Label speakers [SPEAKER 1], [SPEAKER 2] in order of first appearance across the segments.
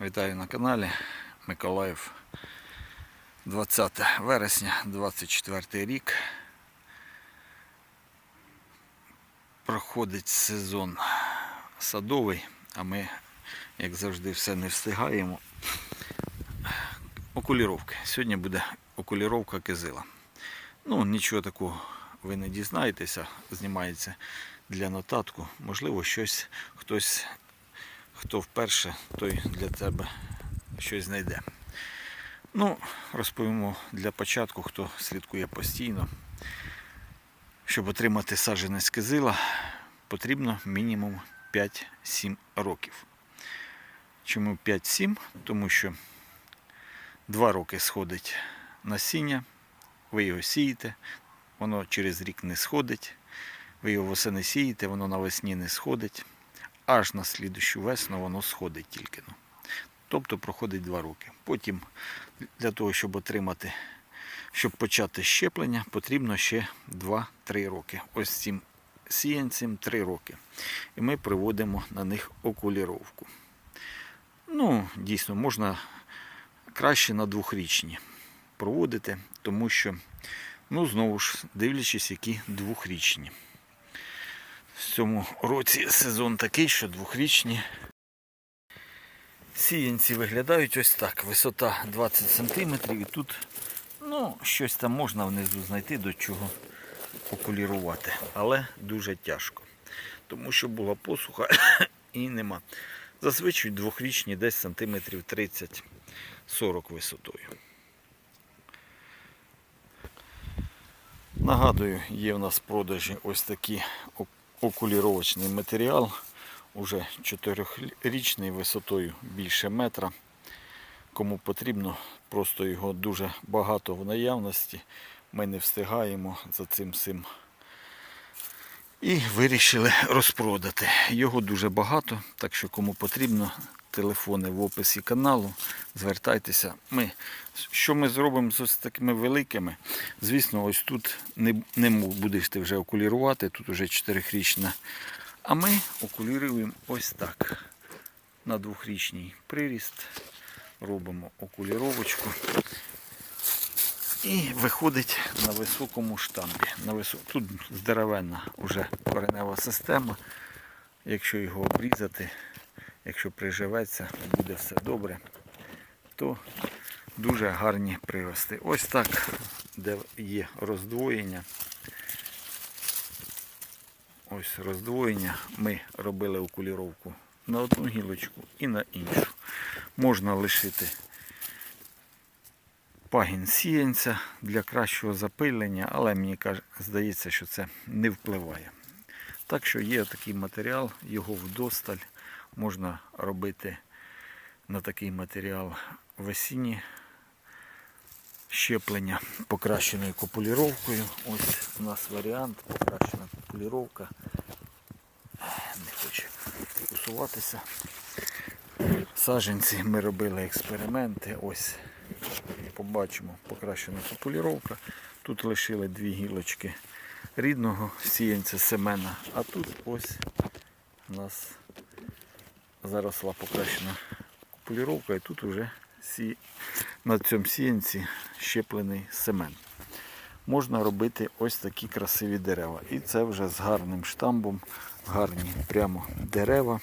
[SPEAKER 1] Вітаю на каналі Миколаїв. 20 вересня, 24 рік. Проходить сезон садовий, а ми, як завжди, все не встигаємо. Окуліровки. Сьогодні буде окуліровка кизила. Ну, нічого такого ви не дізнаєтеся, знімається для нотатку. Можливо, щось хтось хто вперше, той для тебе щось знайде. Ну, розповімо для початку, хто слідкує постійно. Щоб отримати саджанець кизила, потрібно мінімум 5-7 років. Чому 5-7? Тому що 2 роки сходить насіння, ви його сієте, воно через рік не сходить, ви його восени сієте, воно навесні не сходить аж на слідущу весну воно сходить тільки. Ну. Тобто проходить 2 роки. Потім для того, щоб отримати, щоб почати щеплення, потрібно ще 2-3 роки. Ось цим сіянцям 3 роки. І ми проводимо на них окуліровку. Ну, дійсно, можна краще на двохрічні проводити, тому що, ну, знову ж, дивлячись, які двохрічні. В цьому році сезон такий, що двохрічні сіянці виглядають ось так. Висота 20 см і тут ну, щось там можна внизу знайти, до чого окулірувати. Але дуже тяжко. Тому що була посуха і нема. Зазвичай двохрічні десь сантиметрів 30-40 висотою. Нагадую, є в нас в продажі ось такі окуліровочний матеріал, уже 4-річний висотою більше метра. Кому потрібно, просто його дуже багато в наявності. Ми не встигаємо за цим всім. І вирішили розпродати. Його дуже багато, так що кому потрібно, телефони в описі каналу. Звертайтеся. Ми, Що ми зробимо з ось такими великими? Звісно, ось тут не не будеш ти вже окулірувати, тут вже 4-річна. А ми окуліруємо ось так. На двохрічний приріст. Робимо окуліровочку. І виходить на високому штамбі. На висок... Тут здоровенна вже коренева система. Якщо його обрізати, якщо приживеться, буде все добре, то дуже гарні прирости. Ось так, де є роздвоєння. Ось роздвоєння. Ми робили окуліровку на одну гілочку і на іншу. Можна лишити пагін сіянця для кращого запилення, але мені здається, що це не впливає. Так що є такий матеріал, його вдосталь можна робити на такий матеріал весінні щеплення покращеною копуліровкою. Ось у нас варіант, покращена копуліровка. Не хоче усуватися. Саженці ми робили експерименти. Ось побачимо покращена копуліровка. Тут лишили дві гілочки рідного сіянця семена, а тут ось у нас заросла покращена копуліровка і тут вже сі... на цьому сіянці щеплений семен. Можна робити ось такі красиві дерева. І це вже з гарним штамбом, гарні прямо дерева.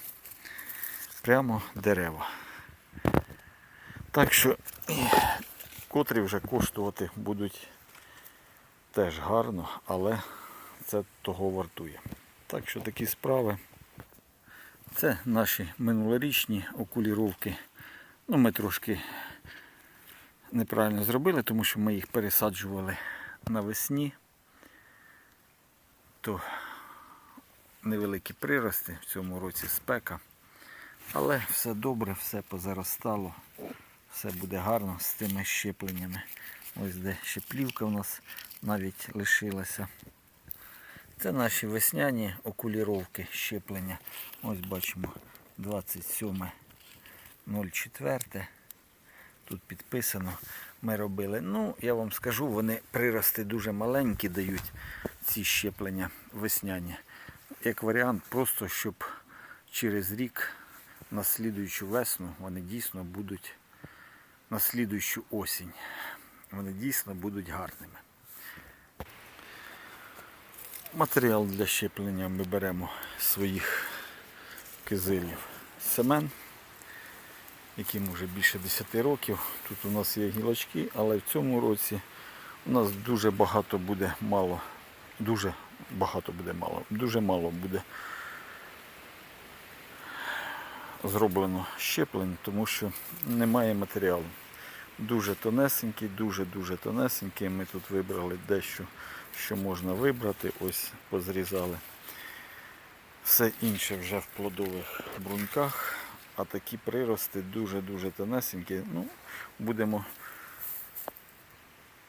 [SPEAKER 1] Прямо дерева. Так що, котрі вже коштувати будуть теж гарно, але це того вартує. Так що такі справи. Це наші минулорічні окуліровки. Ну, Ми трошки неправильно зробили, тому що ми їх пересаджували навесні. То невеликі прирости в цьому році спека. Але все добре, все позаростало, все буде гарно з тими щепленнями. Ось де ще плівка у нас навіть лишилася. Це наші весняні окуліровки щеплення. Ось бачимо 27.04. Тут підписано. Ми робили. Ну, я вам скажу, вони прирости дуже маленькі дають ці щеплення весняні. Як варіант, просто щоб через рік на слідуючу весну вони дійсно будуть на слідуючу осінь. Вони дійсно будуть гарними. Матеріал для щеплення ми беремо своїх кизилів семен, яким вже більше 10 років. Тут у нас є гілочки, але в цьому році у нас дуже багато буде мало. Дуже багато буде мало. Дуже мало буде зроблено щеплень, тому що немає матеріалу. Дуже тонесенький, дуже-дуже тонесенький. Ми тут вибрали дещо, що можна вибрати. Ось позрізали. Все інше вже в плодових бруньках, а такі прирости дуже-дуже тонесенькі. Ну, будемо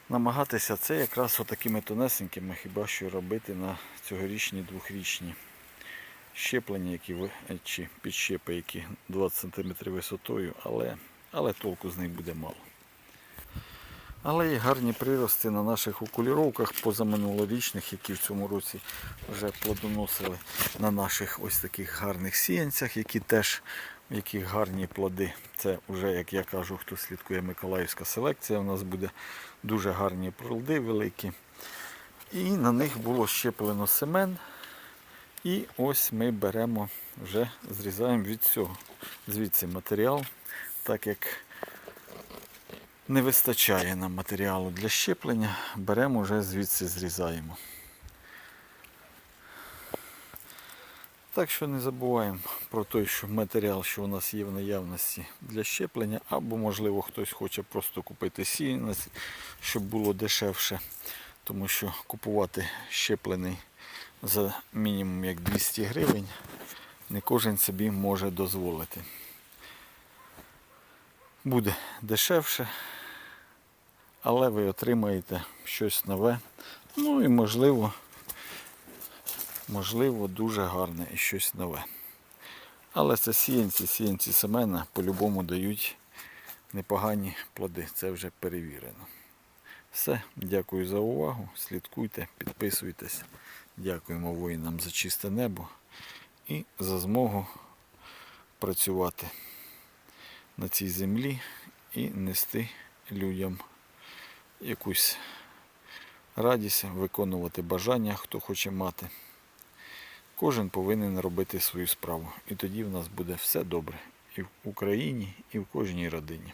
[SPEAKER 1] намагатися це якраз отакими тонесенькими хіба що робити на цьогорічні двохрічні щеплення, які ви- чи підщепи, які 20 см висотою, але, але толку з них буде мало. Але є гарні прирости на наших окуліровках позаминулорічних, які в цьому році вже плодоносили на наших ось таких гарних сіянцях, які теж яких гарні плоди. Це вже, як я кажу, хто слідкує Миколаївська селекція, у нас буде дуже гарні плоди великі. І на них було щеплено семен. І ось ми беремо, вже зрізаємо від цього. Звідси матеріал, так як не вистачає нам матеріалу для щеплення, беремо вже звідси зрізаємо. Так що не забуваємо про той, що матеріал, що у нас є в наявності для щеплення, або, можливо, хтось хоче просто купити сіянець, щоб було дешевше, тому що купувати щеплений за мінімум як 200 гривень не кожен собі може дозволити. Буде дешевше, але ви отримаєте щось нове. Ну і можливо, можливо, дуже гарне і щось нове. Але це сіянці, сіянці семена по-любому дають непогані плоди. Це вже перевірено. Все, дякую за увагу. Слідкуйте, підписуйтесь. Дякуємо воїнам за чисте небо і за змогу працювати на цій землі і нести людям якусь радість, виконувати бажання, хто хоче мати. Кожен повинен робити свою справу. І тоді в нас буде все добре і в Україні, і в кожній родині.